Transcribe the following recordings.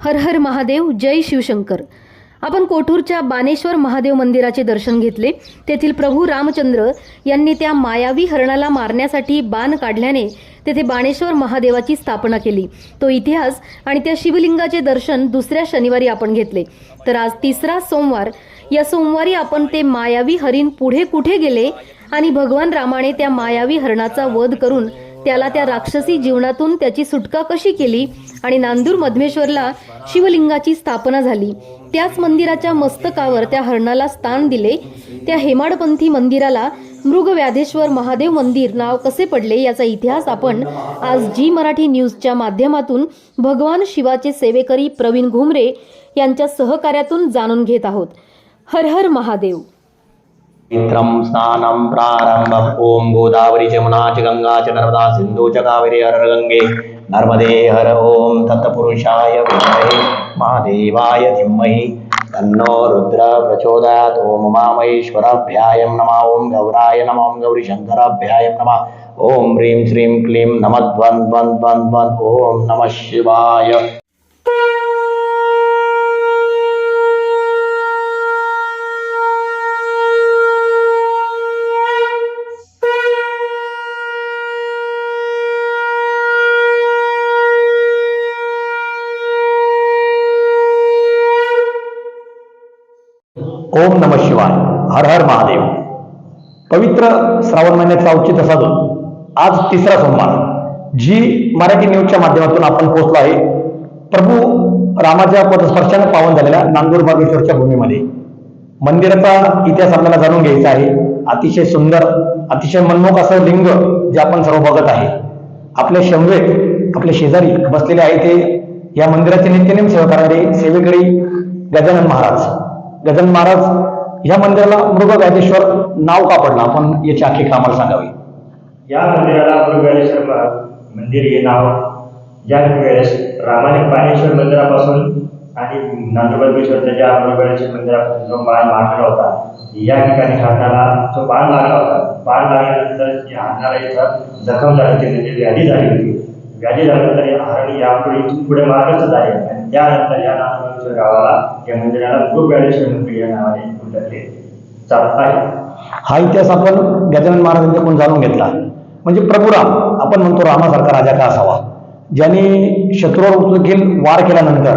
हर हर महादेव जय शिवशंकर. आपण कोठूरच्या बानेश्वर महादेव मंदिराचे दर्शन घेतले. तेथील प्रभू रामचंद्र यांनी त्या मायावी हरणाला मारण्यासाठी बाण काढल्याने तेथे बाणेश्वर महादेवाची स्थापना केली. तो इतिहास आणि त्या शिवलिंगाचे दर्शन दुसऱ्या शनिवारी आपण घेतले. तर आज तिसरा सोमवार. या सोमवारी आपण ते मायावी हरिण पुढे कुठे गेले आणि भगवान रामाने त्या मायावी हरणाचा वध करून त्याला त्या राक्षसी जीवनातून त्याची सुटका कशी केली? आणि नांदूर मधमेश्वरला शिवलिंगाची स्थापना झाली. त्याच मंदिराच्या मस्तकावर त्या हरणाला स्थान दिले. त्या हेमाडपंथी मंदिराला मृगव्याधेश्वर महादेव मंदिर नाव कसे पडले याचा इतिहास आपण आज जी मराठी न्यूजच्या माध्यमातून भगवान शिवाचे सेवेकरी प्रवीण घुमरे यांच्या सहकार्यातून जाणून घेत आहोत. हर हर महादेव. मित्रम स्नानं प्रारंभ. ओम गोदावरी जमुना च गंगा च नर्मदा सिन्धु च कावेरी हर நர்மதே ஹர ஓம் தத்த புருஷாய விமகே மாதேவாய திம்மகி தன்னோ ருத்ரா பிரச்சோதயாத் ஓம் உமாமகேஸ்வராபியாயம் நமா ஓம் கௌராய நமா ஓம் கௌரி சங்கராபியாயம் நமா ஓம் ஹ்ரீம் ஸ்ரீம் க்ளீம் நமத் வந்த் வந்த் வந்த் ஓம் நம சிவாய ओम नम शिवाय हर हर महादेव. पवित्र श्रावण महिन्याचं औचित्य साधून आज तिसरा सोमवार जी मराठी न्यूजच्या माध्यमातून आपण पोहोचलो आहे. प्रभू रामाच्या पदस्पर्शाने पावन झालेल्या नांदूर बागेश्वरच्या भूमीमध्ये. मंदिराचा इतिहास आपल्याला जाणून घ्यायचा आहे. अतिशय सुंदर अतिशय मनमोहक असं लिंग जे आपण सर्व बघत आहे. आपले शंभेत आपले शेजारी बसलेले आहे ते या मंदिराचे नित्यनेम सेवा करणारे सेवेकरी गजानन महाराज. गजानन महाराज या मंदिराला मृग व्याधेश्वर नाव का पडलं? आपण याची आखी कामाला सांगावी. या मंदिराला मृगवेळेश्वर मंदिर हे नाव. या वेळेस रामाने पाणेश्वर मंदिरापासून आणि नांदोबेश्वरच्या ज्या मृगवेळेश्वर मंदिरापासून जो बाण मारलेला होता या ठिकाणी हाताला जो बाण लागला होता बाण लागल्यानंतर हाताला इथं जखम झाली होती म्हणजे व्याधी झाली होती. व्याधी झाल्यानंतर या हरण यापुढे इथून पुढे मार्गच आहे आणि त्यानंतर या असं गावाला या मंदिराला मृगवेळेश्वर मंदिर या नावाने उल्लेखले जात आहे. हा इतिहास आपण गजानन महाराजांच्याकडून जाणून घेतला. म्हणजे प्रभुराम आपण म्हणतो रामासारखा राजा का असावा? ज्यांनी शत्रूवर देखील वार केल्यानंतर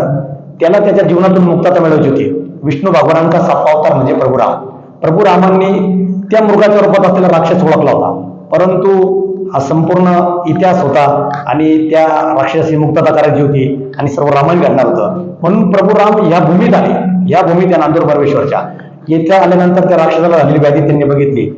त्याला त्याच्या जीवनातून मुक्तता मिळवायची होती. विष्णू भगवानांचा सातवा अवतार म्हणजे प्रभुराम. प्रभुरामांनी त्या मृगाच्या रूपात असलेला राक्षस ओळखला होता. परंतु हा संपूर्ण इतिहास होता आणि त्या राक्षसाची मुक्तता करायची होती आणि सर्व रामायण घडणार होतं. म्हणून प्रभुराम या भूमीत आले या भूमीत त्या नांदूर परमेश्वरच्या. येथे आल्यानंतर त्या राक्षसाला झालेली व्याधी त्यांनी बघितली.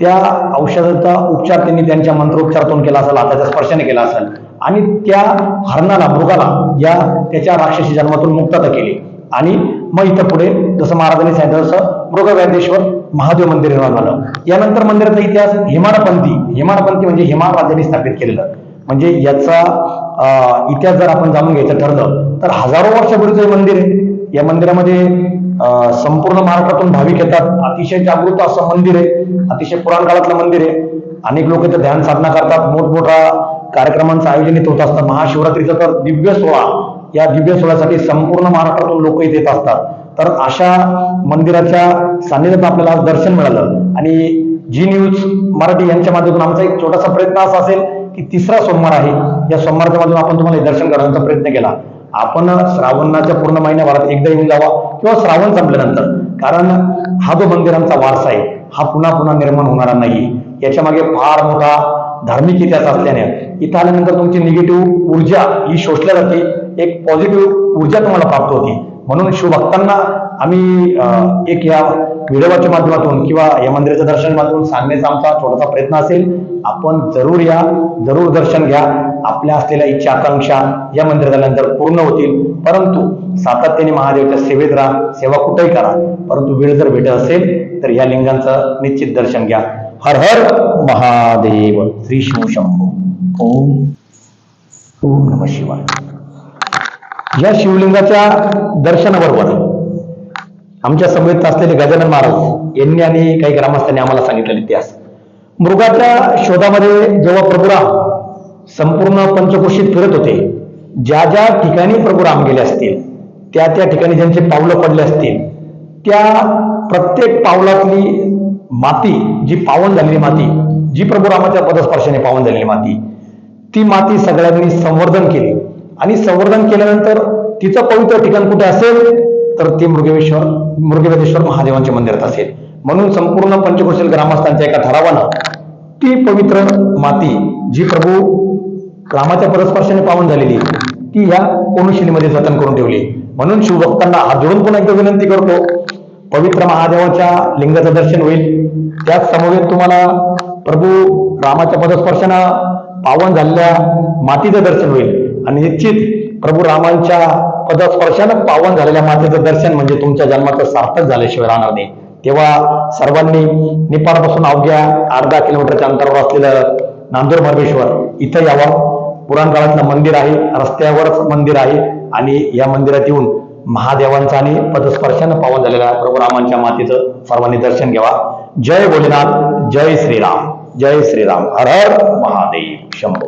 त्या औषधाचा उपचार त्यांनी त्यांच्या मंत्रोपचारातून केला असेल हाताच्या स्पर्शाने केला असेल. आणि त्या हरणाला मृगाला या त्याच्या राक्षसी जन्मातून मुक्तता केली. आणि मग इथं पुढे जसं महाराजांनी सांगितलं तसं मृगव्याधेश्वर महादेव मंदिर निर्माण झालं. यानंतर मंदिराचा इतिहास हेमाडपंथी. हेमाडपंथी म्हणजे हेमाड राजांनी स्थापित केलेलं. म्हणजे याचा इतिहास जर आपण जाणून घ्यायचं ठरलं तर हजारो वर्षापूर्वीचं हे मंदिर आहे. या मंदिरामध्ये संपूर्ण महाराष्ट्रातून भाविक येतात. अतिशय जागृत असं मंदिर आहे. अतिशय पुराण काळातलं मंदिर आहे. अनेक लोक इथं ध्यान साधना करतात. मोठमोठ्या कार्यक्रमांचं आयोजन इथं होत असतं. महाशिवरात्रीचा तर दिव्य सोहळा. या दिव्य सोहळ्यासाठी संपूर्ण महाराष्ट्रातून लोक इथे येत असतात. तर अशा मंदिराच्या सान्निध्यात आपल्याला दर्शन मिळालं. आणि जी न्यूज मराठी यांच्या माध्यमातून आमचा एक छोटासा प्रयत्न असा असेल की तिसरा सोमवार आहे. या सोमवारच्या माध्यमातून आपण तुम्हाला दर्शन करण्याचा प्रयत्न केला. आपण श्रावणाच्या पूर्ण महिन्याभरात एकदा येऊन जावा किंवा श्रावण संपल्यानंतर. कारण हा जो मंदिरांचा वारसा आहे हा पुन्हा पुन्हा निर्माण होणारा नाही. याच्या मागे फार मोठा धार्मिक इतिहास असल्याने. इथं आल्यानंतर तुमची निगेटिव्ह ऊर्जा ही शोषल्या जाते. एक पॉझिटिव्ह ऊर्जा तुम्हाला प्राप्त होती. म्हणून शिवभक्तांना आम्ही एक या व्हिडिओच्या माध्यमातून किंवा या मंदिराच्या दर्शन माध्यमातून सांगण्याचा आमचा छोटासा प्रयत्न असेल आपण जरूर या जरूर दर्शन घ्या. आपल्या असलेल्या इच्छा आकांक्षा या मंदिरात आल्यानंतर पूर्ण होतील. परंतु सातत्याने महादेवाच्या सेवेत राहा सेवा कुठेही करा. परंतु वेळ जर भेटत असेल तर या लिंगांचं निश्चित दर्शन घ्या. हर हर महादेव. श्री शिव शंभू. ओम. ओम नम शिवाय. या शिवलिंगाच्या दर्शनाबरोबर आमच्या समवेत असलेले गजानन महाराज यांनी आणि काही ग्रामस्थांनी आम्हाला सांगितलेला इतिहास. मृगाच्या शोधामध्ये जेव्हा प्रभुराम संपूर्ण पंचकोशीत फिरत होते ज्या ज्या ठिकाणी प्रभुराम गेले असतील त्या त्या ठिकाणी ज्यांचे पावलं पडले असतील त्या प्रत्येक पावलातली माती जी पावन झालेली माती जी प्रभुरामाच्या पदस्पर्शाने पावन झालेली माती ती माती सगळ्यांनी संवर्धन केली. आणि संवर्धन केल्यानंतर तिचं पवित्र ठिकाण कुठे असेल? तर ते मृगवेश्वर मृगवेदेश्वर महादेवांच्या मंदिरात असेल. म्हणून संपूर्ण पंचकोशील ग्रामस्थांच्या एका ठरावानं ती पवित्र माती जी प्रभू रामाच्या परस्पर्शाने पावन झालेली ती या कोणशिलीमध्ये जतन करून ठेवली. म्हणून शिवभक्तांना हात जोडून पुन्हा एकदा विनंती करतो पवित्र महादेवाच्या लिंगाचं दर्शन होईल. त्याच समवेत तुम्हाला प्रभू रामाच्या पदस्पर्शानं पावन झालेल्या मातीचं दर्शन होईल. आणि निश्चित प्रभू रामांच्या पदस्पर्शानं पावन झालेल्या मातेचं दर्शन म्हणजे तुमच्या जन्माचं सार्थक झाल्याशिवाय राहणार नाही. तेव्हा सर्वांनी निपाडपासून अवघ्या आठ दहा किलोमीटरच्या अंतरावर असलेलं नांदूर भरमेश्वर इथं यावं. पुराण काळातलं मंदिर आहे रस्त्यावरच मंदिर आहे आणि या मंदिरात येऊन महादेवांचं आणि पदस्पर्शानं पावन झालेल्या प्रभू रामांच्या मातेचं. सर्वांनी दर्शन घ्यावा. जय भोलेनाथ जय श्रीराम जय श्रीराम. हर हर महादेव शंभू.